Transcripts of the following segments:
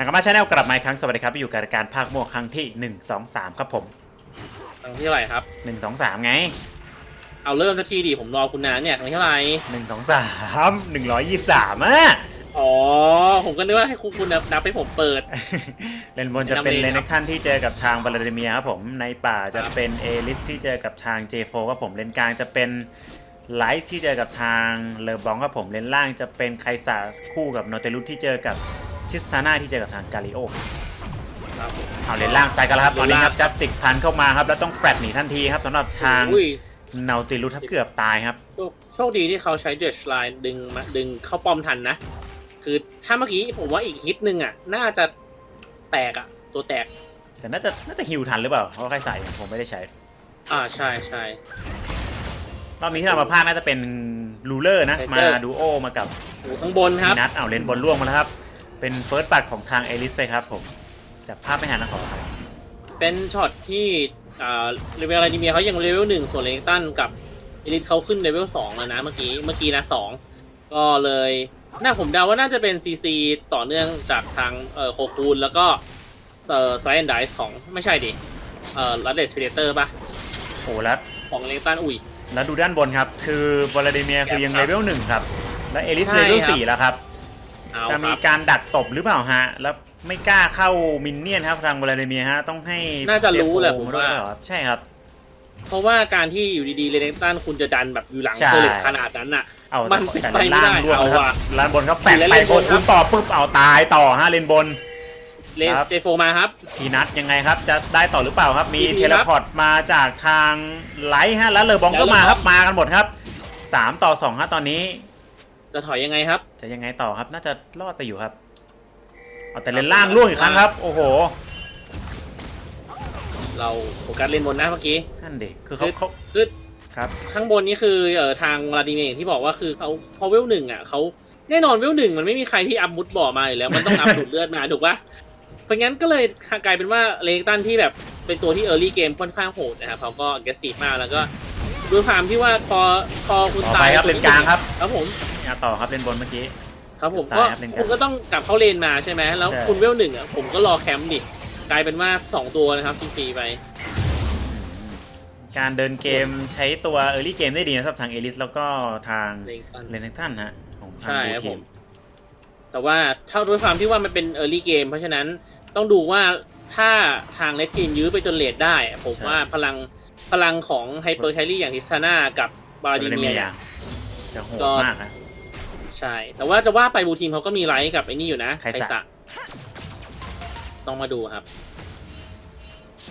ทางกรรมาชาแนลกลับมาอีกครั้งสวัสดีครับอยู่กับรายการภาคโมวกครั้งที่1 2 3ครับผมครั้งที่เท่าไหร่ครับ1 2 3ไงเอาเริ่มสักทีดิผมรอคุณนานเนี่ยครั้งที่เท่าไหร่1 2 3 123อะอ๋อผมก็นึกว่าให้คุณคุณนับให้ผมเปิด เลนบนจะเป็นแนะนำเลเลยนครับนักท่านที่เจอกับทางบาลาเดเมียครับผมในป่าจะเป็นเอลิสที่เจอกับทางเจโฟครับผมเลนกลางจะเป็นไลท์ที่เจอกับทางเลอบองครับผมเลนล่างจะเป็นไคซาคู่กับโนเตลุสที่เจอกับ ทิสตาน่าที่เจอกับทางกาลิโอครับผมเอาเลนล่างใส่กันแล้วครับตอนนี้ครับเลนจัล่างสติกพันเข้ามาครับแล้วต้องแฟลตหนีทันทีครับสำหรับทางอุ้ยเนาติลุสครับเกือบตายครับ โชคโชคดีที่เขาใช้เดชไลน์ดึงมาดึงเข้าป้อมทันนะ คือถ้าเมื่อกี้ผมว่าอีกฮิตหนึ่งอะ น่าจะแตกอะ ตัวแตก แต่น่าจะน่าจะฮิวทันหรือเปล่าเพราะว่าใครใส่ผมไม่ได้ใช้อ่าใช่ใช่ รอบนี้ที่เรามาพากย์น่าจะเป็นรูเลอร์นะ Ruler มาดูโอมากับโอ้ข้างบนครับ นัดเอาเลนบอลล่วงมาแล้วครับ เป็นเฟิร์สบัตของทางเอลิสไปครับผมจากภาพไม่หันนะขออภัยเป็นช็อตที่อ่าเลเวลอะไรดีเมียเขายังเลเวลหนึ่งส่วนเลนตันกับเอลิทเขาขึ้นเลเวลสองแล้วนะเมื่อกี้เมื่อกี้นะสองก็เลยน่าผมเดาว่าน่าจะเป็นซีซีต่อเนื่องจากทางเอ่อโคคูนแล้วก็เอ่อไซแอนไดส์ของไม่ใช่ดิเอ่อลัดเดสพีเดเตอร์ป่ะโอ้แล้วของเลนตันอุ้ยแล้วดูด้านบนครับ คือบอลาเดเมียคือยังครัเลบเวลหนึ่งครับ และเอลิสใช่เลเวลครับสี่แล้วครับ เอาจะคมีรับการดักตบหรือเปล่าฮะ แล้วไม่กล้าเข้ามินเนี่ยนครับทางบอลาเดเมียฮะ ต้องให้น่าจะรู้แหละเดผโฟมมาด้วยว่าเหรอครับใช่ครับ เพราะว่าการที่อยู่ดีๆเลนตันคุณจะดันแบบอยู่หลังใช่เทอร์เลตขนาดนั้นน่ะ เอามัแต่นแต่ไปไม่ล่างได้ร่วงนะครับเอาว่ะล้านบนครับแฝงและไปเลนโคบนครัคุบณต่อปุ๊บเอาตายต่อฮะเลนบน เลนครับ เจโฟมาครับ พีนัทยังไงครับ จะได้ต่อหรือเปล่าครับ มีพีพีเทเลพอร์ตมาจากทางไลท์ฮะ แล้วเลอบองก็แล้วมาครับเลอบองมากันหมดครับสามต่อสองฮะตอนนี้ จะถอยยังไงครับ จะยังไงต่อครับ น่าจะรอดไปอยู่ครับ เอาแต่เลนล่างล่วงอีกครั้งครับ โอ้โห เราโฟกัสเลนบนนะเมื่อกี้นั่นเด็กคือเขาเขาคือครับ ข้างบนนี่คือเอ่อทางวลาดิเมียร์อย่างที่บอกว่าคือเขาพอเวลหนึ่งอะเขาแน่นอนเวลหนึ่งมันไม่มีใครที่อัพมุดบ่อมาอยู่แล้วมันต้องอัพดูดเลือดมาถูกปะเพราะงั้นก็เลยกลายเป็นว่าเลกตันที่แบบเป็นตัวที่เออร์ลี่เกมค่อนข้างโหดนะครับเขาก็ aggressive มากแล้วก็ ด้วยความที่ว่าพอพอคุณต่อตาไปยครับเลนกลางครับ ครับผม อะต่อครับเลนบนเมื่อกี้ ครับผมตายก็ครับเลนกลางคุณก็ต้องกลับเข้าเลนมาใช่ไหมแล้วใช่ คุณเวลหนึ่งอะผมก็รอแคมป์ดิกลายเป็นว่าสองตัวนะครับฟรีๆไป การเดินเกมใช้ตัวเอ r l y เกมได้ดีนะครับทางเอลิสแล้วก็ทางเลนตันเลนทันฮะของทางใช่บูครับทีผม ม แต่ว่าเท่าด้วยความที่ว่ามันเป็น early game เพราะฉะนั้นต้องดูว่าถ้าทางเลทีมยื้อไปจนเลทได้ผมว่าพลัง พลังของไฮเปอร์แครี่อย่างทิสตาน่ากับบาบาร์ลาดิเดเมีเมียยเนี่ยจะโหดก็มากนะ ใช่ แต่ว่าจะว่าไปบูทีมเขาก็มีไลท์กับไอ้นี่อยู่นะไคสะสะต้องมาดูครับ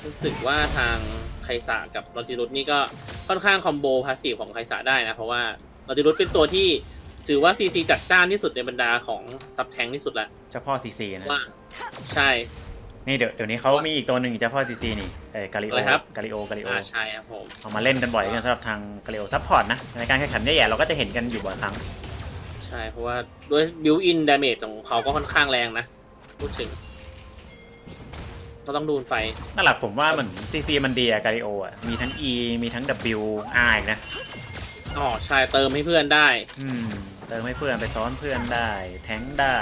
รู้สึกว่าทางไคสะกับลอติรุสนี่ก็ค่อนข้างคอมโบพาสซีฟของไคสะได้นะ เพราะว่าลอติรุสเป็นตัวที่ถือว่าซีซีจัดจ้านที่สุดในบรรดาของซับแทงที่สุดละเฉพาะซีซีนะว่าใช่ นี่เดี๋ยวเดี๋ยวนี้เขามีอีกตัวหนึ่งเฉพาะซีซีนี่เออกาลิโออะไรครับ กาลิโอกาลิโออ่าใช่ครับผมเอามาเล่นกันบ่อยกันสำหรับทางกาลิโอซัพพอร์ตนะ ในการแข่งขันแย่ๆเราก็จะเห็นกันอยู่บ่อยครั้ง ใช่เพราะว่าด้วยบิวอินดาเมจของเขาก็ค่อนข้างแรงนะพูดถึงก็ต้องดูไฟนั่นแหละผมว่าเหมือนซีซีมันดีอะกาลิโออะมีทั้ง E มีทั้ง W R อีกนะ อ๋อใช่เติมให้เพื่อนได้ อืมเติมให้เพื่อนไปซ้อนเพื่อนได้ แทงค์ได้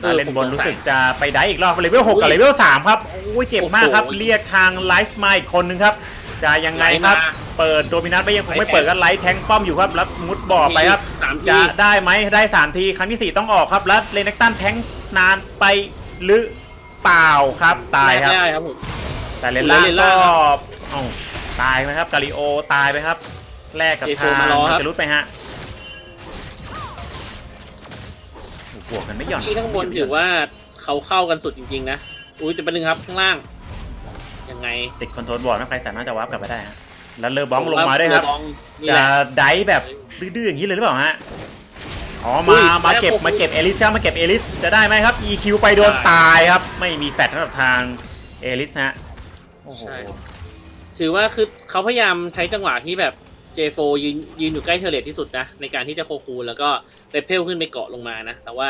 เออเล่นบนผมสงสัยรู้สึกจะไปได้อีกรอบเลเวล6กับเลเวล3ครับ โอ้ยเจ็บมากครับโอ้โหเรียกทางไลฟ์สมาอีกคนนึงครับ จะยังไงครับไลฟ์มาเปิดโดมินัสไปยังคงไม่ไลฟ์เปิดก็ไลฟ์แทงค์ป้อมอยู่ครับ แล้วมุดบ่อไปครับสามทีจะได้ไหมได้ 3 ที ครั้งที่ 4 ต้องออกครับ แล้วเลนักตันแทงค์นานไปหรือเปล่าครับตายครับได้ครับผมแต่เลนล่างเลนก็ล่างครับเอ้าตายไหมครับกาลิโอตายไปครับ แลกกับเจโฟทางมารอครับจะรุดไปฮะ บวกกันไม่หย่อนที่ข้างบนถือว่าเขาเข้ากันสุดจริงๆนะ อุ้ยแต่เป็นหนึ่งครับข้างล่าง ยังไง ติดคอนโทรลบอร์ดนะใครสามารถจะวาร์ปกลับไปได้ฮะแล้วเลอบ้องลงมาด้วยครับเอองนี่จะแหละได้แบบดื้อๆอย่างนี้เลยหรือเปล่าฮะ อ๋ออุ้มายมาเก็บแล้วผมมาเก็บเอลิสครับมาเก็บเอลิส จะได้ไหมครับ EQ ไปโดนได้ตายครับ ไม่มีแฟลชสำหรับทางเอลิสฮะ โอ้โหใช่ถือว่าคือเขาพยายามใช้จังหวะที่แบบ J4 ยืนยืนอยู่ใกล้เทอร์เลตที่สุดนะ ในการที่จะโคคูลแล้วก็เรเพลขึ้นไปเกาะลงมานะ แต่ว่า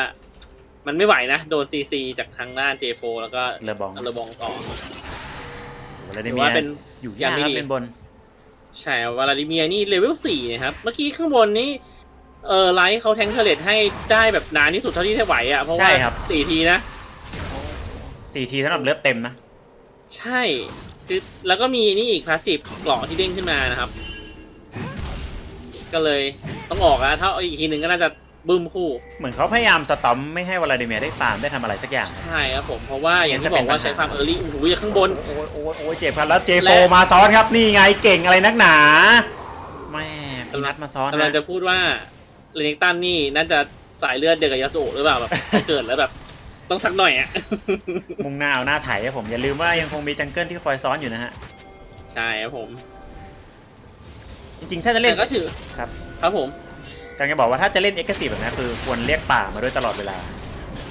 มันไม่ไหวนะ โดน CC จากทางด้าน J4 แล้วก็เลอบองเลบองต่อแล้วถืเดอเมีว่ายเป็นอยู่ยากครับอย่างไม่ดีเล่นบน ใช่วลาดิเมียร์นี่เลเวลสี่นะครับ เมื่อกี้ข้างบนนี้เออไลท์เขาแทงเทเลตให้ได้แบบนานที่สุดเท่าที่จะไหวอะเพราะใช่ว่าครับสี่ทีนะสี่ทีสำหรับเลือดเต็มนะ ใช่คือแล้วก็มีนี่อีกพาสซีฟเกราะที่เด้งขึ้นมานะครับ ก็เลยต้องออกแล้วถ้าเอาอีกทีหนึ่งก็น่าจะบึ้มคู่เหมือนเขาพยายามสตอมไม่ให้วลาดิเมียได้ฟาร์มได้ทำอะไรสักอย่างนะใช่ครับผมเพราะว่าอย่างที่บอกว่าใช้ความเออร์ลี่โอ้โหจากข้างบน โอ้ยโอ้ยโอ้ยเจ็บครับแล้วเจโฟและ มาซ้อนครับนี่ไงเก่งอะไรนักหนาแม่พีนัทมาซ้อนกำลังนะจะพูดว่าเรนิกตันนี่น่าจะสายเลือดเดียวกับยาสุหรือเปล่าแบบพอเกิดแล้วแบบ ต้องสักหน่อยอะ มุ่งหน้าเอาหน้าไถครับผมอย่าลืมว่ายังคงมีจังเกิลที่คอยซ้อนอยู่นะฮะ ใช่ครับผม จริงๆ ถ้าจะเล่นแต่ก็ถือครับ ครับผมกำลังจะบอกว่าถ้าจะเล่นเอ็กซ์ซีแบบนี้คือควรเรียกป่ามาด้วยตลอดเวลา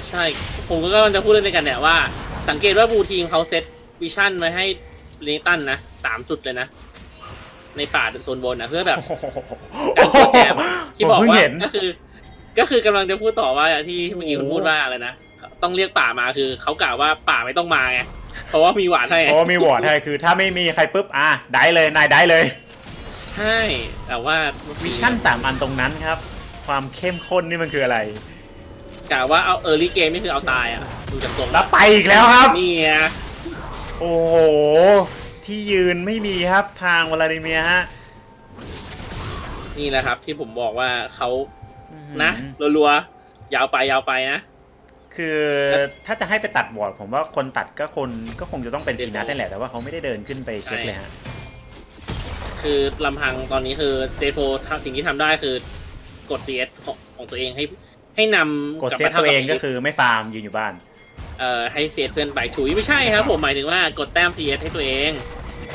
ใช่ผมก็กำลังจะพูดเรื่องนี้กันเนี่ยว่า สังเกตว่าบูทีมเขาเซตวิชั่นไว้ให้เรนิกตันนะสามจุดเลยนะ ในป่าโซนบนนะเพื่อแบบการกดแจมที่ผมบอกเพิ่งว่าเห็นก็คือ ก็คือกำลังจะพูดต่อว่าที่เมื่อกี้คุณพูดว่าอะไรนะต้องเรียกป่ามาคือเขากล่าวว่าป่าไม่ต้องมาไงเพราะว่ามีหวานให้ไงโอ้มีวอร์ดให้คือ ถ้าไม่มีใครปุ๊บอะได้เลยนายได้เลย ใช่ แต่ว่าวิชั่นสามอันตรงนั้นครับ ความเข้มข้นนี่มันคืออะไรกล่าวว่าเอาเออร์ลี่เกมนี่คือเอาตายอะ ดูจากทรงแล้วไปอีกแล้วครับ นี่ไงโอ้โห ที่ยืนไม่มีครับทางวลาดิเมียร์ฮะ นี่แหละครับ ที่ผมบอกว่าเขาอื้อหือนะรัวๆ ยาวไปยาวไปนะคือถ้าจะให้ไปตัดวอร์ดผมว่าคนตัดก็คนก็คงจะต้องเป็นเดี๋พียวนัทนั่นแหละแต่ว่าเขาไม่ได้เดินขึ้นไปเช็คเลยฮะ คือลำพังตอนนี้คือเจโฟทำสิ่งที่ทำได้คือกด CS ของของตัวเองให้ให้นำกดลับเซมาตตัวเองท่าบก็คือไม่ฟาร์มยืนอยู่บ้าน เอ่อให้เซตเพื่อนไปถุยไม่ใช่ครับ ผมหมายถึงว่ากดแต้ม CS ให้ตัวเอง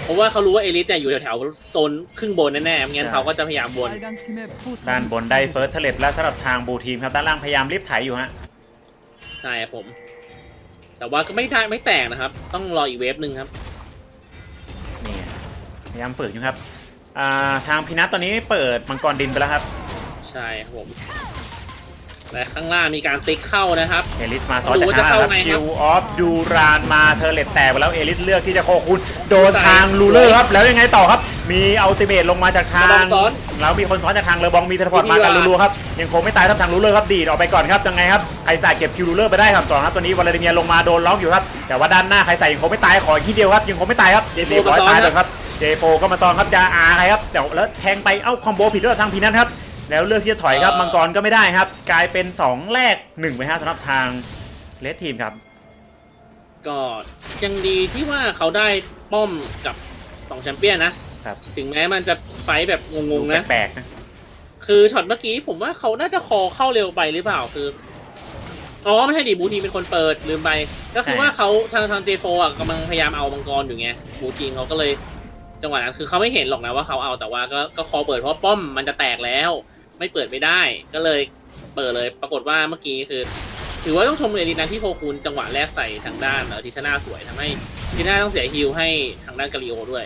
เพราะว่าเขารู้ว่าเอลิสเนี่ยอยู่แถวๆโซนครึ่งบนแน่ๆไม่งั้นใช่เขาก็จะพยายามบน ด้านบนได้เฟิร์สเทเลตแล้วสำหรับทางบูทีมครับด้านล่างพยายามรีบไถอยู่ฮะใช่ครับผม แต่ว่าก็ไม่ได้ไม่แตกนะครับ ต้องรออีกเวฟหนึ่งครับ นี่ไงพยายามฝึกอยู่ครับ อ่าทางพีนัทตอนนี้เปิดมังกรดินไปแล้วครับใช่ครับผมและข้างล่างมีการติ๊กเข้านะครับ เอลิสมาซ้อนไม่รู้จากข้างล่างครับจะเข้าไงครับชิลออฟดูรานมาเทอร์เลตแตกไปแล้วเอลิสเลือกที่จะโคคุณโดนใส่ทางลูเลอร์ครับแล้วยังไงต่อครับ มีอัลติเมทลงมาจากทาระบองงซ้อนแล้วมีคนซ้อนจากทางเลอบองมีเทเลพอร์ตมีมากันว่ารัวๆครับยังคงไม่ตายครับทางลูเลอร์ครับดีดออกไปก่อนครับยังไงครับไคซ่าเก็บคิวลูเลอร์ไปได้ครับต่อครับตัวนี้วลาดิเมียร์ลงมาโดนล็อกอยู่ครับแต่ว่าด้านหน้าไคซ่ายังคงไม่ตายขออีกทีเดียวครับยังคงไม่ตายครับเจโฟเรียบร้อยมาซ้อนตายครับเลยครับ เจโฟก็มาซ้อนครับจะอาใครครับเดี๋ยวแล้วแทงไปเอ้าคอมโบผิดด้วยทางพีนัทครับแล้วเลือกที่จะถอยครับเอ่อมังกรก็ไม่ได้ครับ กลายเป็น 2 แรก1ไปฮะสำหรับทางเลสทีมครับ ก็ยังดีที่ว่าเขาได้ป้อมกับสองแชมเปี้ยนนะครับ ถึงแม้มันจะไฟท์แบบงงๆนะแปลกๆนะคือช็อตเมื่อกี้ผมว่าเขาน่าจะคอเข้าเร็วไปหรือเปล่าคืออ๋อไม่ใช่ดิบูทีมเป็นคนเปิดลืมไป ก็คือว่าเขาทางทางเจโฟอะกำลังพยายามเอามังกรอยู่ไงบูทีมเขาก็เลย จังหวะนั้นคือเขาไม่เห็นหรอกนะว่าเขาเอาแต่ว่าก็ก็คอเปิดเพราะป้อมมันจะแตกแล้ว ไม่เปิดไม่ได้ ก็เลยเปิดเลยปรากฏว่าเมื่อกี้คือ ถือว่าต้องชมเอรินะที่โคคูนจังหวะแรกใส่ทางด้านเออทิทาน่าสวยทำให้ทิทาน่าต้องเสียฮิลให้ทางด้านกาลิโอด้วย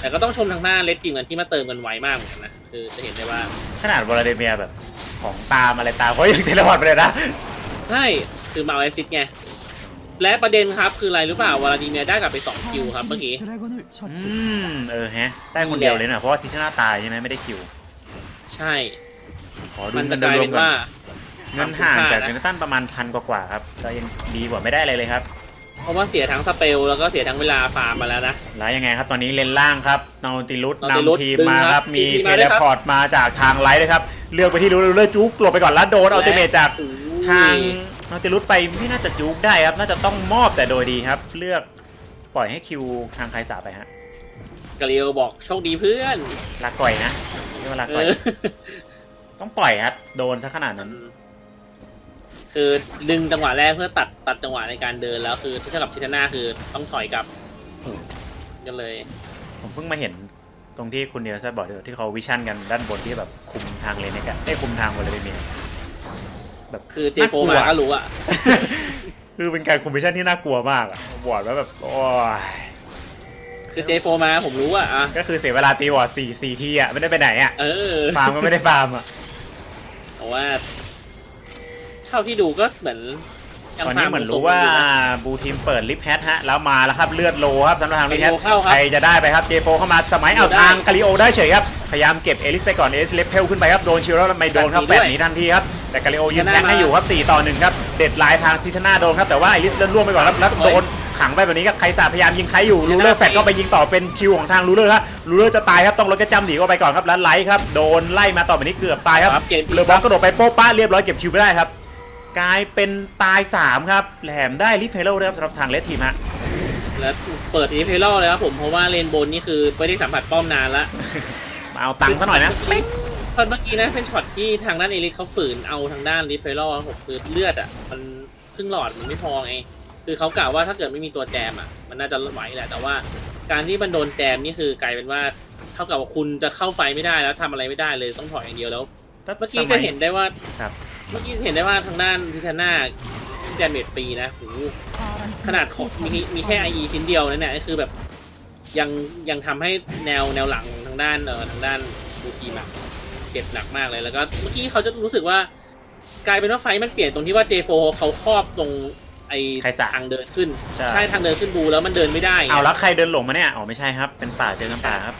แต่ก็ต้องชมทางด้านเลดทีมกันที่มาเติมกันไวมากเหมือนกันนะคือจะเห็นได้ว่าขนาดวลาดิเมียร์แบบของตามอะไรตามเขายังเทเลพอร์ตไปเลยนะใช่คือมาเอาแอสซิสต์ไง และประเด็นครับคืออะไรรู้เปล่าวลาดิเมียร์ได้กลับไป2คิวครับเมื่อกี้อืมเออแฮะได้คนเดียวเลยนะเพราะว่าทิชนาตายใช่ไหมไม่ได้คิวใช่ ขอดูมันเงิจะนกลายรวเป็มนๆก่อว่านเงินห่างจากคุ้มค่านะเจนตันประมาณพันกว่าๆครับแต่ยังดีกว่าไม่ได้อะไรเลยครับ เพราะว่าเสียทั้งสเปลแล้วก็เสียทั้งเวลาฟาร์มมาแล้วนะ แล้วยังไงครับ ตอนนี้เลนล่างครับนอติลุส Nautilus นำทีมดึงมาคครัรับบมีทีมเทมาด้เลวยครับพอร์ตมาจากทางไลท์เลยครับ เลือกไปที่รูเลอร์จุ๊กหลบไปก่อนแล้วโดนอัลติเมทจากทาง นอติลุสไปไม่น่าจะจุ๊กได้ครับ น่าจะต้องมอบแต่โดยดีครับ เลือกปล่อยให้คิวทางไคสาไปฮะกาลิโอบอกโชคดีเพื่อนรักก่อยนะเรียกว่ารักเอก่อยอต้องปล่อยครับ โดนซะขนาดนั้น คือดึงจังหวะแรกเพื่อตัดตัดจังหวะในการเดินแล้วคือเท่ากับทิทาน่าคือต้องถอยกลับอืมก็เลย ผมเพิ่งมาเห็นตรงที่คุณเนียร์ซับอกด้วยที่เขาวิชั่นกันด้านบนที่แบบคุมทางเลนในกันได้คุมทางวอลเลย์เมีย แบบคือเจโฟน่กลัวมาก็รู้อะคือเป็นการคุมวิชั่นที่น่ากลัวมากอะบอร์ดว่าแบบโอ้ยคือเจโฟมาผมรู้อะอะก็คือเสียเวลาตีบอร์ดสี่สี่ทีอะไม่ได้ไปไหนอะเออฟาร์มก็ไม่ได้ฟาร์มอะแต่ว่า เท่าที่ดูก็เหมือนยังตอนนี้ฟาร์เหมือนรู้ว่ายู่นะ บูทีมเปิดลิฟแฮทฮะแล้วมาแล้วครับเลือดโลครับสำหรับทางลิฟแฮทกาลิโอเข้าครับใครจะได้ไปครับเจโฟเข้ามาสมัยเอาได้ทางกาลิโอได้เฉยครับ พยายามเก็บเอลิสไปก่อนเอลิสเลฟเพลขึ้นไปครับ โดนชิลแล้วไม่โดนครับแปแปดดหนีหนีด้วยทันทีครับ แต่กาลิโอยืนจะได้แทงให้มาอยู่ครับ 4 ต่อ 1 ครับ เด็ดไลน์ทางทิทนาโดนครับ แต่ว่าเอลิสเลื่อนร่วงไปก่อนครับแล้วเฮ้ยโดนขังไปแบบนี้ครับไคซาพยายามยิงใครอยู่จะลูได้เลอร์แฟดไปเข้าไปยิงต่อเป็นคิวของทางลูเลอร์ครับลูเลอร์จะตายครับต้องรถกระจำหนีเข้าไปก่อนครับแล้วไลท์ครับโดนไล่มาต่อแบบนี้เกือบตายครับครับเกมเลอบอลกระโดดไปโป๊ะป้าเรียบร้อยเก็บคิวไม่ได้ครับกลายเป็นตาย 3 ครับแหลมได้ลิฟเฮโร่ด้วยครับสำหรับทางเลสทีมฮะแล้วเปิดอีเพลเลยครับผมเพราะว่าเลนบนนี่คือไม่ได้สัมผัสป้อมนานละมาเอาตังค์ซะหน่อยนะ ตอนเมื่อกี้นะเป็นช็อตที่ทางด้านเอลิทเขาฝืนเอาทางด้านลิฟเฟลครับผมคือเลือดอะมันครึ่งหลอดมันไม่พอไงคือเขากล่าวว่าถ้าเกิดไม่มีตัวแจมอะมันน่าจะไหวแหละแต่ว่า การที่มันโดนแจมนี่คือกลายเป็นว่าเท่ากับว่าคุณจะเข้าไฟไม่ได้แล้วทำอะไรไม่ได้เลยต้องถอยอย่างเดียวแล้วเมื่อกี้จะเห็นได้ว่าครับเมื่อกี้เห็นได้ว่าทางด้านพิชาน่าแดมเมจฟรีนะโหขนาดของมีมีแค่ไอชิ้นเดียวนั่นแหละคือแบบยังยังทำให้แนวแนวหลังของทางด้านเออทางด้านบูทีมอะ เจ็บหนักมากเลย แล้วก็เมื่อกี้เขาจะรู้สึกว่ากลายเป็นว่าไฟท์มันเปลี่ยนตรงที่ว่า J4 เขาครอบตรงไอไคสะทางเดินขึ้นใช่ ทางเดินขึ้นบูแล้วมันเดินไม่ได้ไงเอาแล้วใครเดินหลงมาเนี่ยอ๋อไม่ใช่ครับ เป็นป่าเจอกันป่าครับ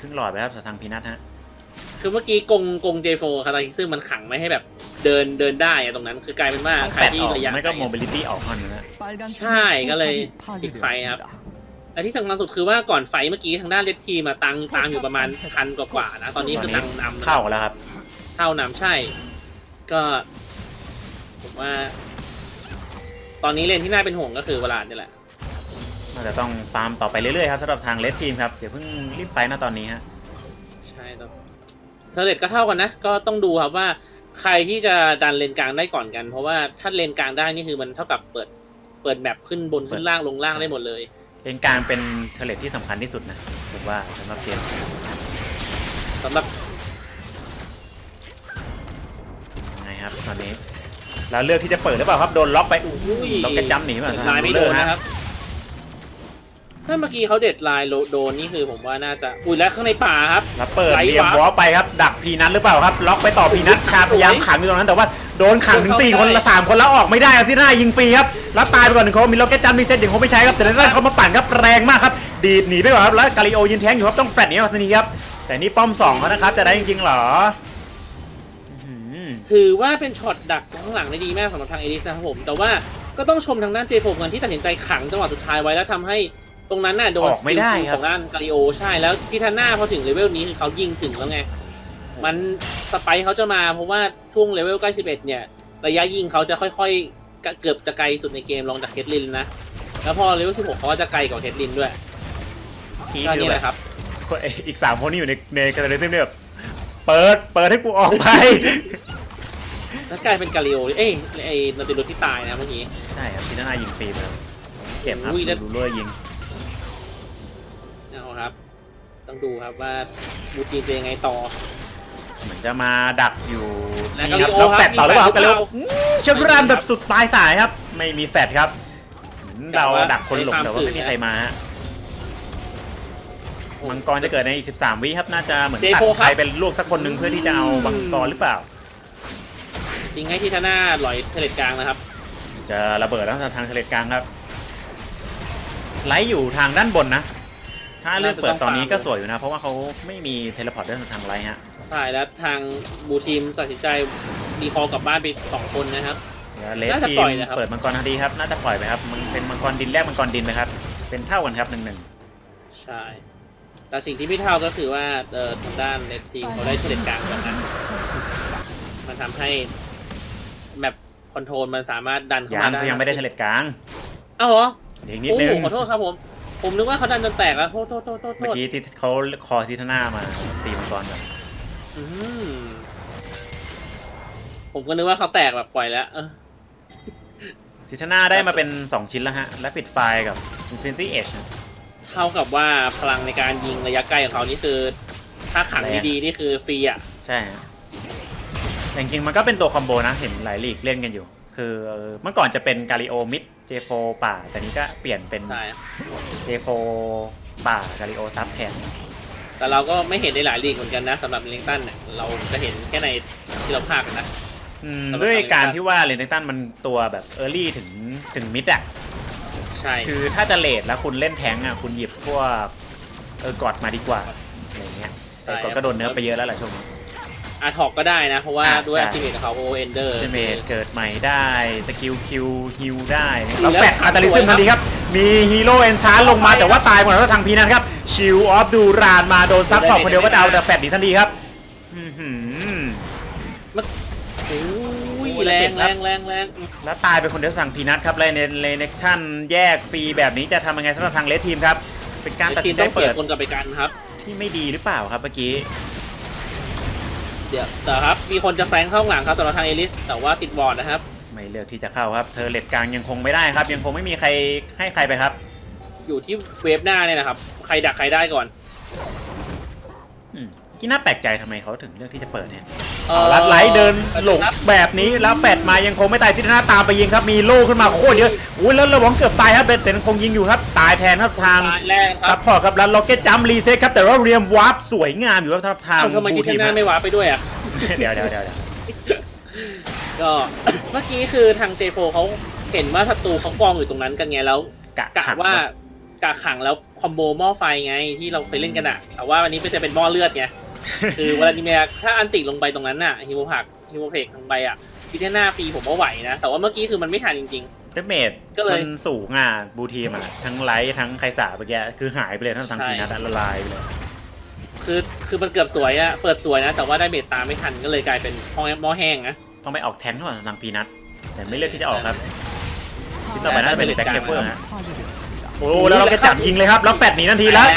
ครึ่งหลอดไปครับสำหรับทางพีนัทฮะ คือเมื่อกี้กงกง J4 คาตาคิซึมันขังไม่ให้แบบเดินเดินได้อะตรงนั้น คือกลายเป็นว่าใครแปดที่ออกระยะไม่ก็ไกล โมบิลิตี้ออกก่อนนะ ใช่ก็เลยปิดไฟครับ แต่ที่สำคัญสุดคือว่าก่อนไฟเมื่อกี้ทางด้านเลดทีมาตังตามอยู่ประมาณพันกว่าๆนะ ตอนนี้คือตังนำเข้ากันแล้วครับ เท่านำใช่ ก็ผมว่า ตอนนี้เลนที่น่าเป็นห่วงก็คือเวลานี่แหละ น่าจะต้องฟาร์มต่อไปเรื่อยๆครับสำหรับทางเลสทีมครับเดี๋ยวเพิ่งรีบไฟนะตอนนี้ฮะใช่ต้องเทเลตก็เท่ากันนะ ก็ต้องดูครับว่าใครที่จะดันเลนกลางได้ก่อนกัน เพราะว่าถ้าเลนกลางได้นี่คือมันเท่ากับเปิด เปิดแมปขึ้นบนขึ้นล่างลงล่างได้หมดเลย เลนกลางเป็นเทเลตที่สำคัญที่สุดนะผมว่าสำหรับเกมสำหรับยังไงครับตอนนี้แล้วเลือกที่จะเปิดหรือเปล่าครับโดนล็อกไปอู้หูล็อกกระจำหนีมาเด็ดทางลายไม่เลโดอนร์นะคฮะรับ ถ้าเมื่อกี้เขาเด็ดลายโดนนี่คือผมว่าน่าจะอุ้ยแล้วข้างในป่าครับแล้วเปิดไหลเรียมวะวอลไปครับดักพีนัทหรือเปล่าครับ ล็อกไปต่อพีนัทคาพยายามขังอยู่ตรงนั้นแต่ว่าโดนขังถึง4คนละ3คนแล้วออกไม่ได้ครับที่หน้ายิงฟรีครับ แล้วตายไปก่อนหนึ่งคนมีล็อกเก็ตจัมมีเซตอย่างคงไม่ใช้ครับแต่ในด้านเขามาปั่นครับแรงมากครับดีดหนีไปก่อนครับแล้วกาลิโอยืนแทงอยู่ครับต้องแฟลตหนี้ครับทีนี้ครับแต่นี่ป้อม2เขานะครับจะได้จริงๆเหรออื้อหือถือว่าเป็นช็อตดักข้างหลังได้ดีมากสำหรับทางเอลิสนะครับผม แต่ว่าก็ต้องชมทางด้านเจโฟกันที่ตัดสินใจขังจังหวะสุดท้ายไว้แล้วทำให้ตรงนั้นน่ะโดนออกไม่ได้สกิลครับของด้านกาลิโอใช่แล้วพิธาน่าพอถึงเลเวลนี้คือเขายิงถึงแล้วไง มันสไปค์เขาจะมาเพราะว่าช่วงเลเวลใกล้11เนี่ย ระยะยิงเขาจะค่อยๆกะ เกือบจะไกลสุดในเกมรองจากเคทลินนะ แล้วพอเลเวล16เขาก็จะไกลกว่าเคทลินด้วยทีก็คือนี่แบแหบละครับคนอีก3คนที่อยู่ในในกาลิโอเนี่ยแบบเปิดเปิดให้กูออกไป แล้วกลายเป็นกาลิโอเอ้ยไอ้นาติลุที่ตายนะเมื่อกี้ ใช่ครับพีนัทยิงฟรีไปแล้วเจ็บครับอุ้ยแล้ว ดูเลอร์ยิง เอาครับ ต้องดูครับว่าบูทีมจะยังไงต่อ เหมือนจะมาดักอยู่ และนี่ครับกาลิโอแล้วแฟดต่อหรือเปล่าครับครักาบลิโออืมเชฟรันแบบสุดปลายสายครับ ไม่มีแฟดครับเหมือนเราแต่ว่าดักคนหลงใช้แต่ว่าความไม่มีสื่อใครมาฮะมังกรจะเกิดในอีก 13 วิครับ น่าจะเหมือนเจตัดโฟใครเป็นลวกสักคนหนึ่งเพื่อที่จะเอามังกรหรือเปล่าจริงให้ที่ทาน่าลอยเทเลตกลางนะครับ จะระเบิดแล้วทางทะเลกลางครับไลท์อยู่ทางด้านบนนะ ถ้าเลือกเปิดตอนนี้ก็สวยอยู่นะ เพราะว่าเขาไม่มีเทเลพอร์ตเรื่องทางไลท์ฮะ ใช่แล้วทางบูทีมตัดสินใจดีคอลกลับบ้านไปสองคนนะครับ เลสน่าจะทีปล่มอยนะครับ เปิดมังกรทันทีครับน่าจะปล่อยไปครับมันเป็นมังกรดินแรกมังกรดินไปครับเป็นเท่ากันครับหนึ่งหนึ่งใช่แต่สิ่งที่ไม่เท่าก็คือว่าเอ่อทางด้านเลดทีมเขาได้เทเลตกลางก่อนนะมันทำให้แมปคอนโทรลมันสามารถดันเข้ายังมาได้เขายังไม่ได้เทเลตกลางอ้าวเหรอเดี๋ยวอีกนิดโอ้นึงขอโทษครับผม ผมนึกว่าเขาดันจนแตกแล้วโทษโทษโทษโทษโทเมื่อษ กี้ที่เขาคอทิทนามาตีมังกรแบบอืม ผมก็นึกว่าเขาแตกแบบปล่อยแล้วเออทิทนาได้มาเป็น 2 ชิ้นแล้วฮะ และปิดไฟล์กับ Infinity Edge นะเท่ากับว่าพลังในการยิงระยะไกลของเขานี่คือ ถ้าขังแรงดีๆนี่คือฟรีอะ ใช่ฮะแต่จริงๆมันก็เป็นตัวคอมโบนะ เห็นหลายลีกเล่นกันอยู่ คือเมื่อก่อนจะเป็นกาลิโอมิดเจโฟป่า แต่นี้ก็เปลี่ยนเป็นใช่เจโฟป่ากาลิโอซับแทน แต่เราก็ไม่เห็นในหลายลีกเหมือนกันนะสำหรับลิงตันเนี่ยเราจะเห็นแค่ในที่เราพากกันนะ อืมสำหรับ ด้วยทางการ Renekton ที่ว่าเรนตันมันตัวแบบเออร์ลี่ถึงถึงมิดอะใช่คือถ้าจะเลดแล้วคุณเล่นแทงก์อะคุณหยิบพวกเออกอดมาดีกว่าอะไรเงี้ยแต่กอดก็โดนเนื้อไปเยอะแล้วแหละช่วงนี้ อาร์ทอกก็ได้นะ เพราะว่าอ่าด้วยใช่ อัลติเมทของเขาโอเอนเดอร์ เจเมดเกิดใหม่ได้สกิลคิวฮิวได้แล้แล้ววแฟดขัอังตาลิซึมสวยครับทันทีครับ มีฮีโร่เอนชาร์ลงมาแต่ว่าตายหมดแล้วทางพีนะครับ ชิลออฟดูรานมาโดนซับพอร์ตคนเดียวก็จะเอาแต่แฟดหนีทันทีครับอื้อหือโอ้ยโอ้ยแรเจ็งบคแรรับงแรงแรงแล้วตายไปคนเดียวสั่งพีนัทครับเลนเลนเนคชั่นแยกฟรีแบบนี้จะทำยังไงสำหรับทางเลสทีมครับ เป็นการตัดทีสิมนใจต้องเสีเปิยดคนกลับไปกันครับ ที่ไม่ดีหรือเปล่าครับเมื่อกี้เดี๋ยวแต่ครับ มีคนจะแฟงเข้าข้างหลังครับสำหรับทางเอลิส แต่ว่าติดบอร์ดนะครับ ไม่เลือกที่จะเข้าครับ เธอเลดกลางยังคงไม่ได้ครับ ยังคงไม่มีใครให้ใครไปครับ อยู่ที่เวฟหน้าเนี่ยนะครับใครดักใครได้ก่อน อืมกี่น่าแปลกใจทำไมเขาถึงเลือกที่จะเปิดเนี่ยเอ่อลัดไหลเดินหลงครับแบบนี้แล้วแฟดมายังคงไม่ตายที่หน้าตามไปยิงครับมีโล่ขึ้นมาโคตรเยอะอุ้ยแล้วระวังเกือบตายครับเป็นแต่คงยิงอยู่ครับ ตายแทนครับทางตายแรกคซัรับบพอร์ตครับแล้วล็อกเก็ตจัมรีเซ็ตครับแต่ว่าเรียมวาร์ปสวยงามอยู่ครับสำหรับทางเอาทำไมบูคิดทีมหน้าฮะไม่ว้าร์ปไปด้วยอะ เดี๋ยวเดี๋ยวเดี๋ยวเดี๋ยวก็ เมื่อกี้คือทางเจโฟเขาเห็นว่าศัตรูเขากองอยู่ตรงนั้นกันไงแล้วกะกะขังว่า กะขังแล้วคอมโบหม้อไฟไงที่เราเคยเล่นกันอะแต่ว่าวันนี้เป็นจะเป็นหม้อเลือดไง คือเวลาดิเมียถ้าอันติลงไปตรงนั้นน่ะฮิโมผักฮิโมเพกลงไปอะพิเทน่าฟรีผมว่าไหวนะ แต่ว่าเมื่อกี้คือมันไม่ทันจริง เดเมดก็เลย มันสูงอะบูทีมอะ ทั้งไลท์ทั้งไคสาเมื่อกี้คือหายไปเลยทั้งทางใช่ทีนัทอะละลายไปเลยๆ คือคือมันเกือบสวยอะเปิดสวยนะ แต่ว่าได้เบตตามไม่ทันก็เลยกลายเป็นหม้อหม้อแห้งนะ ต้องไปออกแทงก์เท่านั้นทางพีนัทแต่ไม่เลือกที่จะออกครับที่ต่อไปน่าจะเป็นแบ็คเคเปอร์ฮะ โอ้แล้วเราก็จับยิงเลยครับแล้วแฟดหนีทันทีแล้ว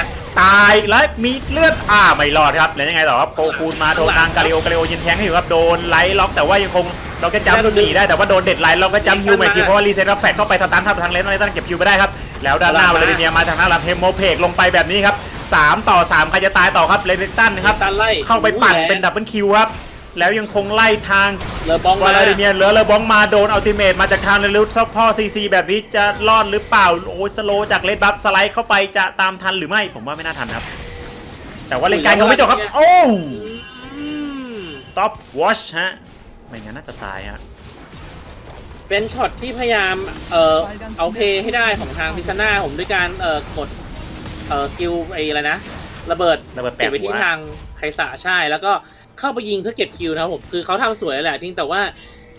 ตายแล้วมีเลือดอ่าไม่รอดครับแล้วยังไงต่อครับโคคูนมาโดนทางกาลิโอกาลิโอยินแทงให้อยู่ครับโดนไลท์ล็อกแต่ว่ายังคงเราก็จำหนีได้แต่ว่าโดนเด็ดไลท์เราก็จำฮิวใหม่ทีเพราะว่ารีเซ็ตแล้วแฟดเข้าไปสตาร์ททับทางเลนอะไรตั้งเก็บคิวไปได้ครับแล้วด้านหน้าวาเลเดียมาทางหน้าหลังเทมโมเพกลงไปแบบนี้ครับสามต่อสามใครจะตายต่อครับเลนตันครับตันไล่เข้าไปปั่นเป็นดัดับเบิลคิวครับ แล้วยังคงไล่ทางเลอบองวามาลาดิเมียร์เหลือเลอบองมาโดนอัลติเมทมาจากทางเรลุซัพพอซีซีแบบนี้จะรอดหรือเปล่าโอ้ยสโลจากเลดบัฟสไลด์เข้าไปจะตามทันหรือไม่ผมว่าไม่น่าทันครับ แต่ว่าเลนกลารยังไม่จบครับ โอ้อืม stop watch ฮะไม่งั้นน่าจะตายฮะเป็นช็อตที่พยายามเอ่อเอาเพย์ให้ได้ของทางพิซซ่าผมด้วยการเอ่อกดเอ่อสกิลไอ้อะไรนะระเบิดระเบิดแปะเก็บไปหัที่วทางไคสาใช่แล้วก็ เข้าไปยิงเพื่อเก็บคิวนะครับผมคือเขาทำสวยแหละเพียงแต่ว่า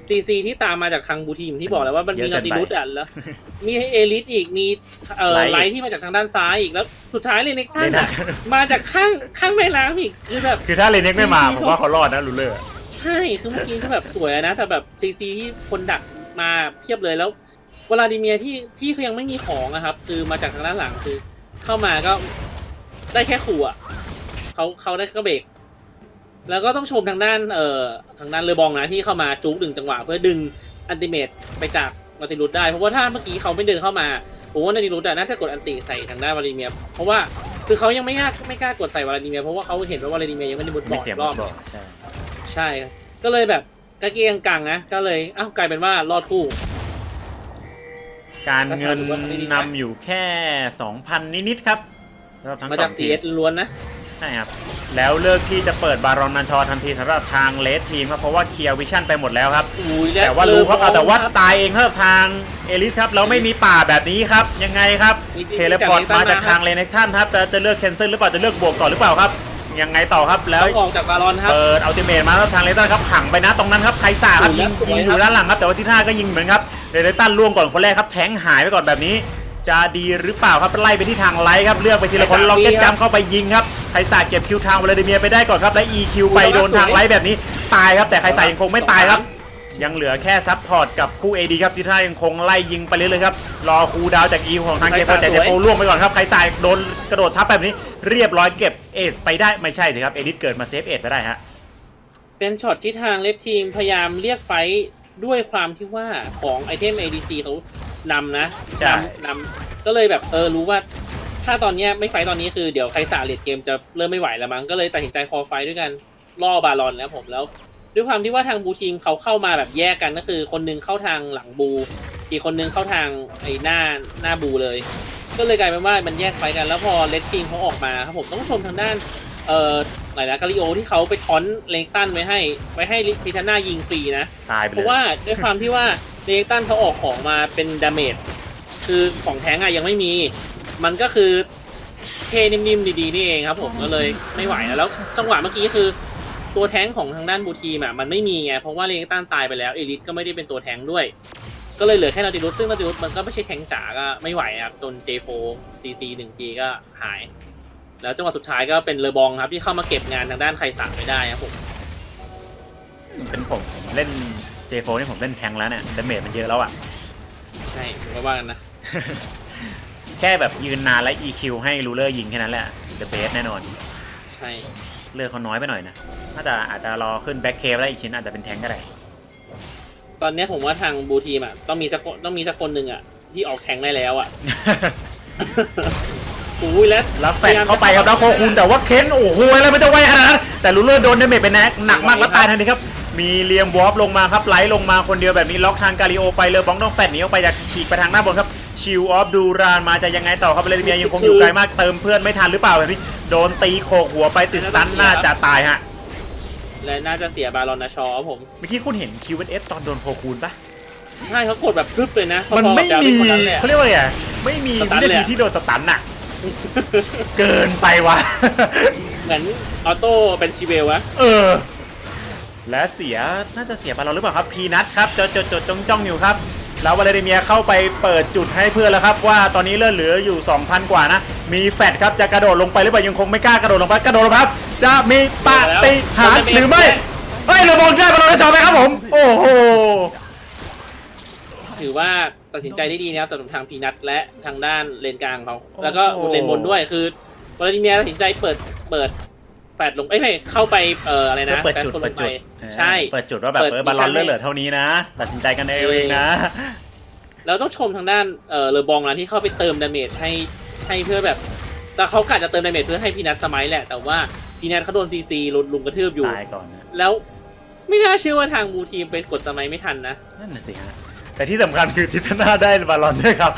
ซีซีที่ตามมาจากทางบูทีมที่บอกแล้วว่ามันมีนอติลุสอะแล้ว มีเอลิสอีกมีเอ่อไลท์ ไลท์ที่มาจากทางด้านซ้ายอีกแล้วสุดท้ายเลยเน็กเลท่านนอะมาจากข้างข้างแม่น้ำอีกคือแบบ คือถ้าเลนเน็กไม่มาผมว่าเขารอดนะลูเลอร์ ใช่ คือเมื่อกี้ก็แบบสวยนะ แต่แบบซีซีที่คนดักมาเพียบเลยแล้ววลาดิเมียที่ที่เขายังไม่มีของนะครับ คือมาจากทางด้านหลังคือ เข้ามาก็ได้แค่ขู่อะเขาเขาได้ก็เบรก แล้วก็ต้องชมทางด้านเอ่อทางด้านเรือบองนะที่เข้ามาจุกดึงจังหวะ เพื่อดึงอันติเมตไปจากมาติรุสได้ เพราะว่าถ้าเมื่อกี้เขาไม่เดินเข้ามาผมว่านาติรุสอะน่าจะกดอันติใส่ทางด้านวลาดิเมียเพราะว่าคือเขายังไม่กล้าไม่กล้ากดใส่วลาดิเมียเพราะว่าเขาเห็นว่าวลาดิเมียยังไม่ได้บุดบไม่อดเสียรบอบบอกใช่ใช่ ก็เลยแบบกะเกียงกังนะก็เลยอ้าวกลายเป็นว่ารอดคู่ การเงินก็ถือว่าไม่ดีนะนำอยู่แค่ 2,000 นิดๆครับสำหรับทั้งมาสจาอกงซีทีเอมสล้วนนะใช่ครับ แล้วเลือกที่จะเปิดบารอนนันชอทันทีสำหรับทางเลสทีมครับเพราะว่าเคลียร์วิชั่นไปหมดแล้วครับ อุ้ยแต่ว่ารู้ครับเอาแต่ว่าครับตายเองครับทางเอลิสครับแล้วไม่มีป่าแบบนี้ครับยังไงครับมีเทเลพอร์ตจากมาจาก Renekton ทางเลนเนชั่นครับจะจะเลือกแคนเซิลหรือเปล่าจะเลือกบวกก่อนหรือเปล่าครับยังไงต่อครับแล้ว ต้องออกจากบาลอนครับ เปิดอัลติเมทมาแล้วทางเลนตันครับขังไปนะตรงนั้นครับใครสาครับสวยยิงสวยยิงอยู่ครับด้านหลังครับแต่ว่าที่ท่าก็ยิงเหมือนครับเลนตันล่วงก่อนคนแรกครับแทงหายไปก่อนแบบนี้ จะดีหรือเปล่าครับไล่ไปที่ทางไลท์ครับเลือกไปทีละคนไคสาล็อกเก็ตดีครับจัมเข้าไปยิงครับไคสาเก็บคิวทางวลาดิเมียร์ไปได้ก่อนครับและ EQ ไปโดนทางไลท์แบบนี้ตายครับแต่ไคสายังคงไม่ตายครับ ยังเหลือแค่ซับพอร์ตกับคู่ AD ครับที่ท่ายังคงไล่ยิงไปเรื่อยๆครับรอคูลดาวน์จาก E ของทางเจฟไคแต่ซ่าเจฟสวยล่วงไปก่อนครับใครสายโดนกระโดดทับแบบนี้เรียบร้อยเก็บเอสไปได้ไม่ใช่สิครับเอดิสเกิดมาเซฟเอสไปได้ฮะเป็นช็อตที่ทางเลฟทีมพยายามเรียกไฟท์ด้วยความที่ว่าของไอเทม ADC เขา นำนะใช่ นำนำก็เลยแบบเออรู้ว่า ถ้าตอนเนี้ยไม่ไฟท์ตอนนี้คือเดี๋ยวใครสาเลดเกมจะเริ่มไม่ไหวแล้วมั้งก็เลยตัดสินใจคอไฟท์ด้วยกันล่อบาลอนแล้วผมแล้ว ด้วยความที่ว่าทางบูทีมเขาเข้ามาแบบแยกกันก็คือ คนหนึงเข้าทางหลังบู อีกคนหนึงเข้าทางไอ้หน้าหน้าบูเลย ก็เลยกลายเป็นว่ามันแยกไฟท์กันแล้วพอเลดทีมเขาออกมาครับผมต้องชมทางด้าน เอ่อไหนนะกาลิโอที่เขาไปทอนเลงตันไว้ให้ไว้ให้ทิทาน่ายิงฟรีนะ ตายไปเพเลยราะว่าด้วยความที่ว่า เลงตันเขาออกของมาเป็นดาเมจคือของแท้งอะยังไม่มี มันก็คือเทนิ่มๆดีๆนี่เองครับ ผมก็เลยไม่ไหวแล้วแล้วจังหวะเมื่อกี้คือ ตัวแท้งของทางด้านบูทีมอะมันไม่มีไงเพราะว่าเลงตันตายไปแล้วเอลิทก็ไม่ได้เป็นตัวแท้งด้วย ก็เลยเหลือแค่นาติรุสซึ่งนาติรุสมันก็ไม่ใช่แท้งจ๋าก็ไม่ไหวครับจน J4 CC หนึ่งทีก็หาย แล้วจังหวะสุดท้ายก็เป็นเลอบองครับที่เข้ามาเก็บงานทางด้านไคสาไม่ได้ครับผมเป็นผมเล่น J4 นี่ผมเล่นแทงค์แล้วเนี่ยดาเมจมันเยอะแล้วอะใช่ผมไม่ว่ากันนะ แค่แบบยืนนานและ EQ ให้รูเลอร์ยิงแค่นั้นแหละ The best แน่นอน ใช่เลือกเขาน้อยไปหน่อยนะน่าจะอาจจะรอขึ้นแบ็คเคฟแล้วอีกชิ้นอาจจะเป็นแทงค์ก็ได้ ตอนเนี้ยผมว่าทางบูทีมอะต้องมีสักคนต้องมีสักคนหนึ่งอะ ที่ออกแทงได้แล้วอะ อุ้ยแล้วแล้วแฟดเข้าไปครับแล้วโคคูนแต่ว่าเค้นโอ้โหอะไรมันจะไวขนาดนั้นแต่รูเลอร์โดนดาเมจไปแนกหนักมากแล้วตายทันทีครับ มีเลียมวอฟลงมาครับไหลลงมาคนเดียวแบบนี้ ล็อกทางกาลิโอไปเลยบ้องต้องแฟดหนีออกไปจากฉีกไปทางหน้าบนครับ ชิวออฟดูรานมาจะยังไงต่อครับเลเมียยังคงอยู่ไกลมากเติมเพื่อนไม่ทันหรือเปล่าแบบนี้โดนตีโขกหัวไปติดสตันน่าจะตายฮะและน่าจะเสียบารอนนาชอครับผมเมื่อกี้คุณเห็น Q&S ตอนโดนโคคูนปะใช่เขากดแบบพรึบเลยนะพอๆมันไม่กับดาวมีที่คนนั้นเลยอะเขาเรียกว่าไงไม่มีสตันวิเลยนาอะทีที่โดนสตันน่ะเกินไปวะเหมือนออโต้เป็นชิเวลวะเออ และเสียน่าจะเสียบอลเราหรือเปล่าครับพีนัทครับจดจดจดจ้องจ้องอยู่ครับแล้ววาเลเดเมียเข้าไปเปิดจุดให้เพื่อนแล้วครับ ว่าตอนนี้เลือดเหลืออยู่ 2,000 กว่านะ มีแฟดครับจะกระโดดลงไปหรือเปล่ายังคงไม่กล้ากระโดดลงไปกระโดดลงครับ จะมีปาฏิหาริย์หรือไม่เฮ้ยเราบอลได้บอลเราชอบไหมครับผม โอ้โหถือว่าตัดสินใจได้ดีนะครับสำหรับทางพีนัทและทางด้านเลนกลางเขาแล้วก็เลนบนด้วยคือวลาดิเมียร์ตัดสินใจเปิดเปิด แฟดลงเอ้ยไม่เข้าไปเอ่ออะไรเพื่อนะเปิดแฟจุดคนลเปิดงไปจุดใช่ เปิดจุดว่าแบบเปิดเออบอลลอนมิชชั่น เลือดเหลือเท่านี้นะ ตัดสินใจกันเองนะ แล้วต้องชมทางด้านเอ่อเลอบองนะที่เข้าไปเติมดาเมจให้ให้เพื่อแบบแต่เขากะจะเติมดาเมจเพื่อให้พีนัทสมัยแหละ แต่ว่าพีนัทเขาโดนซีซีลุลุมกระทืบอยู่ ตายก่อนนะ แล้วไม่น่าเชื่อว่าทางบูทีมไปกดสมัยไม่ทันนะนั่นน่ะสิฮะ แต่ที่สำคัญคือทิทนาได้บอลลอนด้วยครับ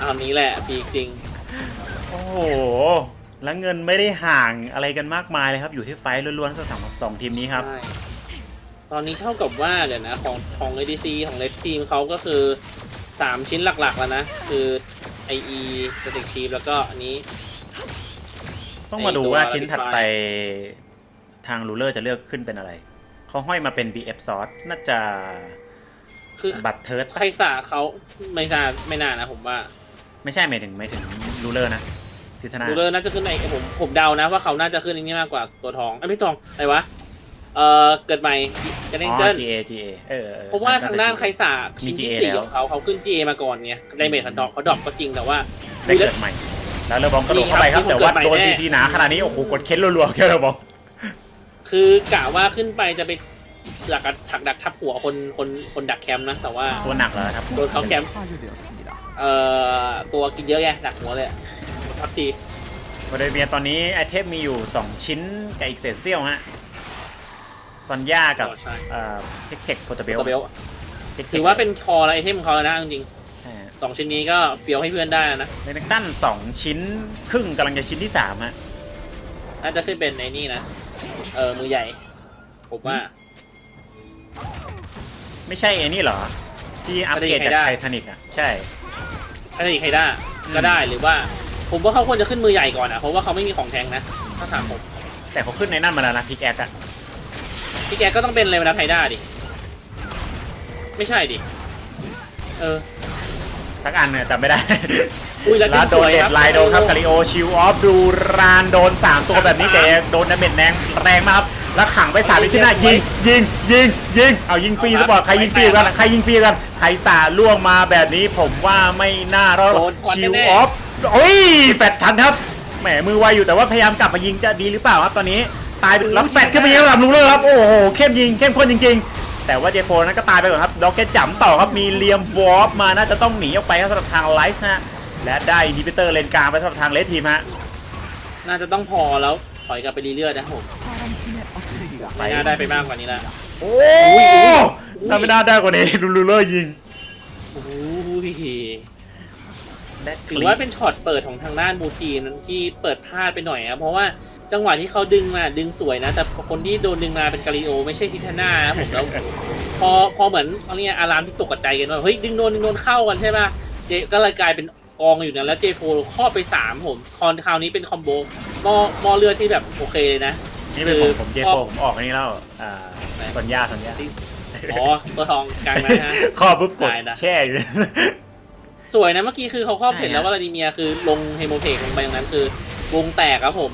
เอานี้แหละพีคจริง โอ้โห แล้วเงินไม่ได้ห่างอะไรกันมากมายเลยครับ อยู่ที่ไฟท์ล้วนๆสำหรับสองทีมนี้ครับ ใช่ตอนนี้เท่ากับว่าเดี๋ยวนะ ของของ ADC ของเลดทีมเขาก็คือ 3 ชิ้นหลักๆแล้วนะ คือ IE สเต็กชีฟแล้วก็อันนี้ ต้องมาดูว่าชิ้นถัดไปทางรูเลอร์จะเลือกขึ้นเป็นอะไร เขาห้อยมาเป็น BF ซอสน่าจะคือบัตรเทิร์ดใครสาเขาไม่น่าไม่น่านะผมว่า ไม่ใช่หมายถึงหมายถึงรูเลอร์นะ ทิทนาดูเลอร์น่าจะขึ้นไอ้ผมผมเดานะว่าเขาน่าจะขึ้นอันนี้มากกว่าตัวทองไอ้ยไม่ทองอะไรวะเอ่อเกิดใหม่เจเนอ๋อเจน GA GA เออออเพราะว่าทางด้านใครสามีชิ้นที่ GA สี่แล้วของเขาเขาขึ้น GA มาก่อนไงไดเมจเขาดรอปเขาดรอปก็จริงแต่ว่าได้เกิดใหม่ แล้วเลอบองกระโดดเข้าไปครับนี่ครับแต่ว่าที่ผมเกิดใหม่โดนแน่ซีซีหนาขนาดนี้โอ้โหกดเค้นรัวๆแค่เลอบองคือกะว่าขึ้นไปจะไปหลักถักดักทับหัวคนคนคนดักแคมป์นะแต่ว่าตัวหนักแล้วครับโดนเขาแคมป์เอ่อตัวกินเยอะไงดักหัวเลยอะ ทับทีวาเลเมียตอนนี้ไอเทมมีอยู่ 2 ชิ้นกับอีกเศษเสี้ยวฮะซอนย่ากับอ๋อใช่เอ่อเทคเทคโพเทเบลตัวเบลถือว่าเป็นคอและไอเทมของเขาแล้วนะจริงๆสองชิ้นนี้ก็เฟี้ยวให้เพื่อนได้นะในนักตั้นสองชิ้นครึ่งกำลังจะชิ้นที่สามฮะน่าจะขึ้นเป็นในนี่นะเออมือใหญ่ผมว่า ไม่ใช่ไอ้นี่เหรอ ที่อัปเกรดจากได้ไททานิกอะ ใช่ถ้าจะใครได้ก็ได้หรือว่า ผมว่าเขาควรจะขึ้นมือใหญ่ก่อนนะเพราะว่าเขาไม่มีของแทงนะ ถ้าถามผมแต่เขาขึ้นในนั่นมาแล้วนะพิกแอคอะพี่แกก็ต้องเป็นเลวนาไทด้าดิ ไม่ใช่ดิ เออ สักอันเนี่ยจำไม่ได้ อุ้ยแล้วแล้วโดนสวยเด็ดครับไลน์โดนครับกาลิโอชิวออฟดูรานโดน 3 ตัวแบบนี้แต่โดนดาเมจแรงแรงมากครับแล้วขังไปสามที่หน้ายิงยิงยิงยิงเอายิงฟรีหรือเปล่าใครยิงฟรีกันใครยิงฟรีกันใครสาล่วงมาแบบนี้ผมว่าไม่น่ารอดโดนควันชิวแน่ออฟ โอ้ยแฟดทันครับแหมมือไวอยู่แต่ว่าพยายามกลับมายิงจะดีหรือเปล่าครับตอนนี้ตายไปแล้วแฟดขึ้นมายิงระดับรู้เลยครับโอ้โหเข้มยิงเข้มข้นจริง ๆ แต่ว่าเจโฟนั้นก็ตายไปก่อนครับด็อกเก็ตจัมต่อครับมีเลียมวอฟมาน่าจะต้องหนีออกไปครับสำหรับทางไลซ์นะและได้อินฮิบิเตอร์เลนกลางไปสำหรับทางเลสทีมฮะน่าจะต้องพอแล้วถอยกลับไปรีเลือดนะครับผมไม่น่าได้ไปมากกว่านี้ละโอ้ถ้าไม่น่าได้กว่านี้ลูลูเลอร์ยิงโอ้โห ถือว่าเป็นช็อตเปิดของทางด้านบูทีมที่เปิดพลาดไปหน่อยครับเพราะว่าจังหวะที่เขาดึงมาดึงสวยนะ แต่คนที่โดนดึงมาเป็นกาลิโอ ไม่ใช่ทิทาน่านะผมแล้วพอพอเหมือนอะไรเงี้ยอารามที่ตกกระใจกันว่าเฮ้ยดึงโดนดึงโดนเข้ากันใช่ป่ะเจก็เลยกลายเป็นกองอยู่นะแล้วเจโฟครอบไปสามผมคอนคราวนี้เป็นคอมโบหมอหมอเลือดที่แบบโอเคเลยนะนี่เป็นผมผมเจคือโฟผมออกอันนี้แล้วอ่าไหนสัญญาสัญญาอ๋อตัวทองกลางนะฮะข้อปุ๊บกดได้นะแช่อยู่ สวยนะเมื่อกี้คือเขาครอบใช่เสร็จแล้วฮะวลาดิเมียคือลงเฮโมเพกลงไปตรงนั้นคือ วงแตกครับผม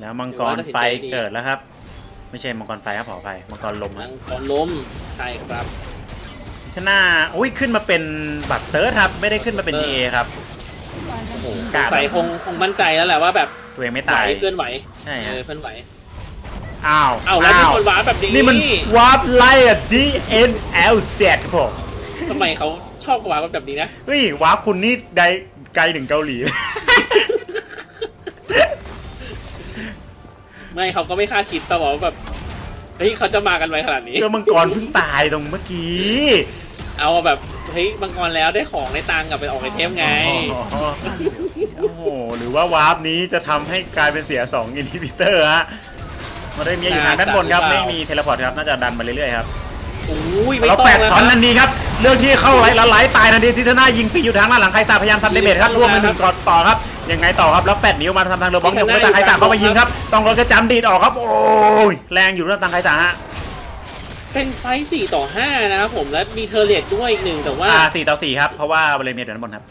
แล้วมังกรไฟเกิดแล้วครับ ไม่ใช่มังกรไฟครับขออภัยมังกรลมมัฮะงกรล้มใช่ครับข้างหน้าอุ้ยขึ้นมาเป็นบัตรเติร์ดครับ ไม่ได้ขึ้นมาเป็น GA ครับโอ้โหกาดใส่คงคงมั่นใจแล้วแหละว่าแบบตัวเองไม่ไหวตายเพื่อนไหวใช่เอฮะอเพื่อนไหวอ้าวเอาแล้วมีคนว้าแบบนี้นี่มันวาร์ปไล่อะ DNLZ ผมทำไมเขา ชอบว้าแบบนี้นะ เฮ้ยวาร์ปคุณนี่ไกลไกลถึงเกาหลี ไม่เขาก็ไม่คาดคิดแต่ว่าแบบเฮ้ยเขาจะมากันไวขนาดนี้ ก็มังกรเพิ่งตายตรงเมื่อกี้ เอาแบบเฮ้ยมังกรแล้วได้ของในตังค์กลับไปออกไอเทมไงอ๋อโอ้โหหรือว่าวาร์ปนี้จะทำให้กลายเป็นเสีย2อินฮิบิเตอร์ฮะมาได้มีอยู่ทางด้านบนครับ ไม่มีเทเลพอร์ตครับ น่าจะดันมาเรื่อยๆครับ อุ้ยไม่เราต้องแฟดแล้วช็อตคนัรับนดีครับ เรื่องที่เข้าไลท์แล้วไลท์ตายนันดีที่ทนายิงปีอยู่ทางด้านหลังไคซาพยายามทำเดเมจครับร่วมไปหนึ่งก่อนต่อครับ ยังไงต่อครับแล้วแฟดนิ้วมาทำทางเรือบล็อกเนี่ยไม่ตางไคซาเข้ามายิงครับ ต้องรถกระจำดีดออกครับ โอ้ยแรงอยู่เรื่องทางไคซาฮะเป็นไฟท์สี่ต่อห้านะครับผมและมีเทอร์เลตด้วยอีกหนึ่งแต่ว่าอ่าสี่ต่อสี่ครับเพราะว่าบริเวณอยู่ด้านบนครับ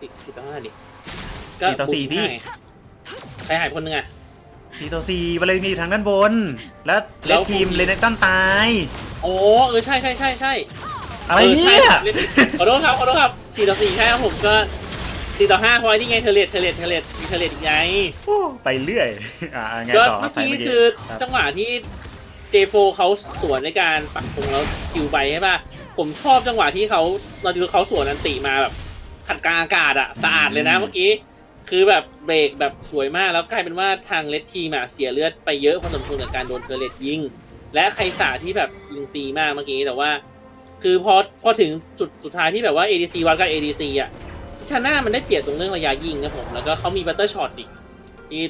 สี่สี่ต่อห้าดิสี่ต่อสี่ที่ใครหายคนหนึงอะ สี่ต่อสี่บริเวณอยู่ทางด้านบน แล้วแล้เลวดทีมเลนตันตาย โอ้เออใช่ใช่ใช่ใช่อะไรออใช่เนี่ยครับขอโทษครับขอโทษครับสี่ต่อสี่ใช่ครับผมก็สี่ต่อห้าพอยนี่ไงเทเลตเทเลตเทเลตมีเทเลตอีกไงโอ้ไปเรื่อยอ่าไงก็ต่อครัเมื่บอไปกี้เมื่อกี้คือครับจังหวะที่ J4 เขาสวนในการปักธงแล้วคิวไปใช่ป่ะผมชอบจังหวะที่เขาเราดูเขาสวนอันติมาแบบขัดกลางอากาศอะสะอาดเลยนะเมื่อกี้ คือแบบเบรกแบบสวยมากแล้วกลายเป็นว่าทางเลดทีมอะเสียเลือดไปเยอะพอสมควรกับการโดนเทอร์เลตยิง และใครสาที่แบบยิงฟรีมากเมื่อกี้แต่ว่า คือพอพอถึงจุดสุดท้ายที่แบบว่า ADC วัดกับ ADC อะชาน่ามันได้เปรียบตรงเรื่องระยะยิงนะผม แล้วก็เขามีบัตเตอร์ช็อตอีกที่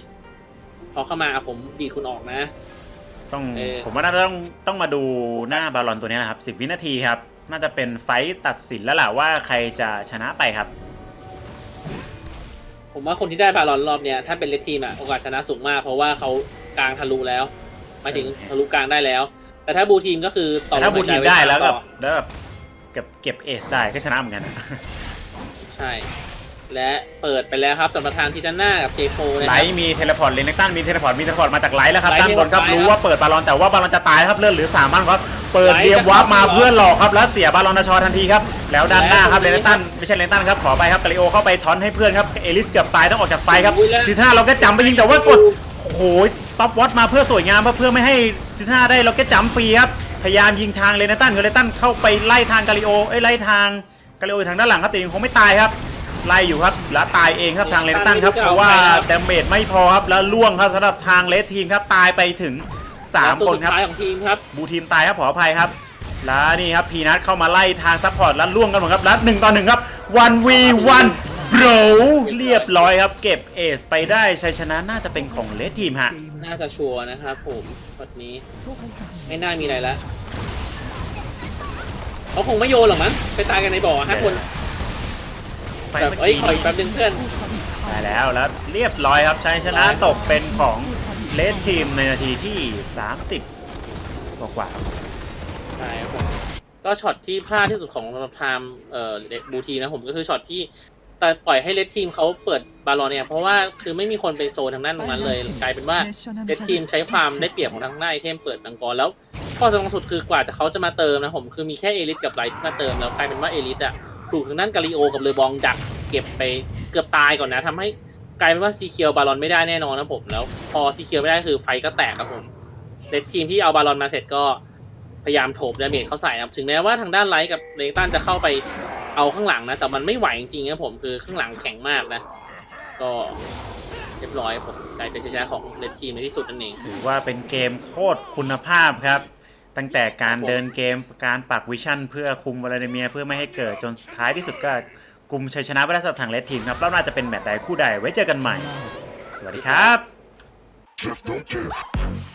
พอเข้ามาผมดีดคุณออกนะ ต้องเออ ผมว่าน่าจะต้องต้องมาดูหน้าบาลอนตัวนี้นะครับ 10 วินาทีครับ น่าจะเป็นไฟต์ตัดสินแล้วล่ะว่าใครจะชนะไปครับ ผมว่าคนที่ได้บาลอนรอบเนี้ยถ้าเป็นเลดทีมอะโอกาสชนะสูงมาก เพราะว่าเขากลางทะลุแล้วหมายถึงทะลุกลางได้แล้ว แต่ถ้าบูทีมก็คือต่อแต่ถ้าลบูมหยใจทีมว้ได้แล้วต่แบอบแล้วแบบเก็บเก็บเอสได้ก็ชนะเหมือนกันใช่ และเปิดไปแล้วครับสำหรับทางทิตาน่ากับเจโฟนะไลครับ ท์มีเทเลพอร์ตเลนตันมีเทเลพอร์ตมีเทเลพอร์ตมาจากไลท์แล้วครับไลท์ด้านบนครับเทเลพอร์ตรู้ว่าเปิดบาลอนแต่ว่าบาลอนจะตายครับเลือดเหลือสามพันครับเปิดไลท์เรียมจะวาร์ปมาเข้า เพื่อหลอกครับแล้วเสียบาลอนนาชอทันทีครับแล้วด้านหน้าครับแล้เลวนตันไม่ใช่เลนตันครับขอไปครับกาลิโอเข้าไปทอนให้เพื่อนครับเอลิสเกือบตายต้องออกจากไฟครับอุ้ยแล้วทีท่าเราก็จำไปยิงแต่ว่ากด โอ้โหสต็อปวอตมาเพื่อสวยงามครับเพื่อไม่ให้ซิซ่าได้ล็อกเก็ตจัมป์ฟรีครับพยายามยิงทางเลนตันคือเลนตันเข้าไปไล่ทางกาลิโอเอ้ยไล่ทางกาลิโออยู่ทางด้านหลังครับแต่ยังคงไม่ตายครับ ไล่อยู่ครับแล้วตายเองครับทางเลนตันครับเพราะว่าดาเมจไม่พอครับแล้วล่วงครับสำหรับทางเลสทีมครับตายไปถึง3ตัวคนสุดครับท้ายของทีมครับบูทีมตายครับขออภัยครับ แล้วนี่ครับพีนัทเข้ามาไล่ทางซัพพอร์ตแล้วล่วงกันหมดครับแล้วหนึ่งต่อหนึ่งครับ one v one bro เรียบร้อยครับ เก็บเอสไปได้ชัยชนะน่าจะเป็นของเลสทีมฮะน่าจะชัวร์นะครับผมวันนี้ไม่น่ามีอะไรแล้วเขาคงไม่โยนหรอกมั้งไปตายกันในบ่อห้าคน ไปแบบเมื่อเอ้ยกี้ขออีกแป๊บนึงเพื่อนได้แล้วแล้วเรียบร้อยครับชัยชนะตกเป็นของเลสทีมในนาทีที่ 30 กว่ากว่าๆครับใช่ครับผมก็ช็อตที่พลาดที่สุดของสำหรับไทม์เอ่อบูทีนะผมก็คือช็อตที่แต่ปล่อยให้เลดทีมเขาเปิดบาลอนเนี่ย เพราะว่าคือไม่มีคนไปโซนทางด้านตรงนั้นเลย กลายเป็นว่าเลดทีมใช้ความได้เปรียบของทางด้านไอเทมเปิดมังกรแล้วข้อสำคัญสุดคือกว่าจะเขาจะมาเติมนะผมคือมีแค่เอลิสกับไลท์ที่มาเติมแล้วกลายเป็นว่าเอลิสอะ ถูกทางด้านกาลิโอกับเลอบองดักเก็บไปเกือบตายก่อนนะทำให้กลายเป็นว่าซีเคียวบาลอนไม่ได้แน่นอนนะผมแล้วพอซีเคียวไม่ได้คือไฟก็แตกครับผมเลดทีมที่เอาบาลอนมาเสร็จก็พยายามโถบดาเมจเขาใส่นะครับถึงแม้ว่าทางด้านไลท์กับเลตันจะเข้าไปเอาข้างหลังนะ แต่มันไม่ไหวจริงๆครับผมคือข้างหลังแข็งมากนะ ก็เรียบร้อยผมกลายเป็นชัยชนะของเลดทีมในที่สุดนั่นเองถือว่าเป็นเกมโคตรคุณภาพครับ ตั้งแต่การเดินเกมการปักวิชั่น เพื่อคุมวลาดิเมียเพื่อไม่ให้เกิดจนท้ายที่สุดก็กลุ่มชัยชนะไปได้สำหรับทางเลสทีมครับแล้วน่าจะเป็นแมตช์ใดคู่ใดไว้เจอกันใหม่ สวัสดีครับ Just don't care.